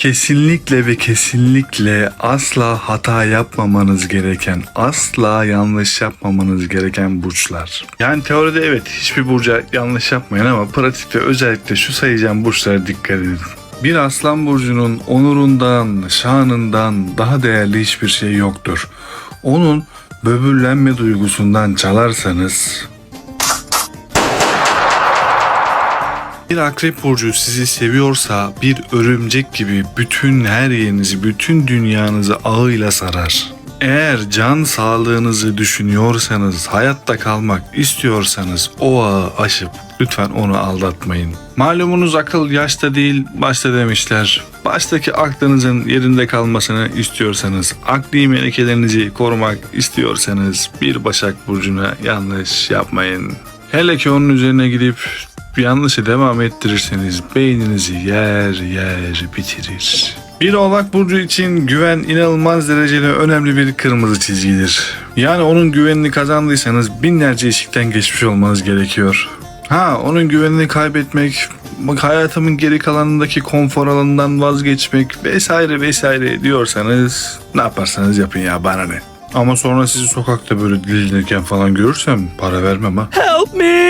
Kesinlikle ve kesinlikle asla hata yapmamanız gereken, asla yanlış yapmamanız gereken burçlar. Yani teoride evet hiçbir burca yanlış yapmayın ama pratikte özellikle şu sayacağım burçlara dikkat edin. Bir aslan burcunun onurundan, şanından daha değerli hiçbir şey yoktur. Onun böbürlenme duygusundan çalarsanız Bir akrep burcu sizi seviyorsa bir örümcek gibi bütün her yerinizi, bütün dünyanızı ağıyla sarar. Eğer can sağlığınızı düşünüyorsanız, hayatta kalmak istiyorsanız o ağı aşıp lütfen onu aldatmayın. Malumunuz akıl yaşta değil başta demişler. Baştaki aklınızın yerinde kalmasını istiyorsanız, akli melekelerinizi korumak istiyorsanız bir Başak Burcu'na yanlış yapmayın. Hele ki onun üzerine gidip yanlışı devam ettirirseniz beyninizi yer yer bitirir. Bir oğlak burcu için güven inanılmaz derecede önemli bir kırmızı çizgidir. Yani onun güvenini kazandıysanız binlerce eşikten geçmiş olmanız gerekiyor. Ha onun güvenini kaybetmek, hayatımın geri kalanındaki konfor alanından vazgeçmek vesaire vesaire diyorsanız ne yaparsanız yapın ya bana ne. Ama sonra sizi sokakta böyle dilinirken falan görürsem para vermem ha. Help me!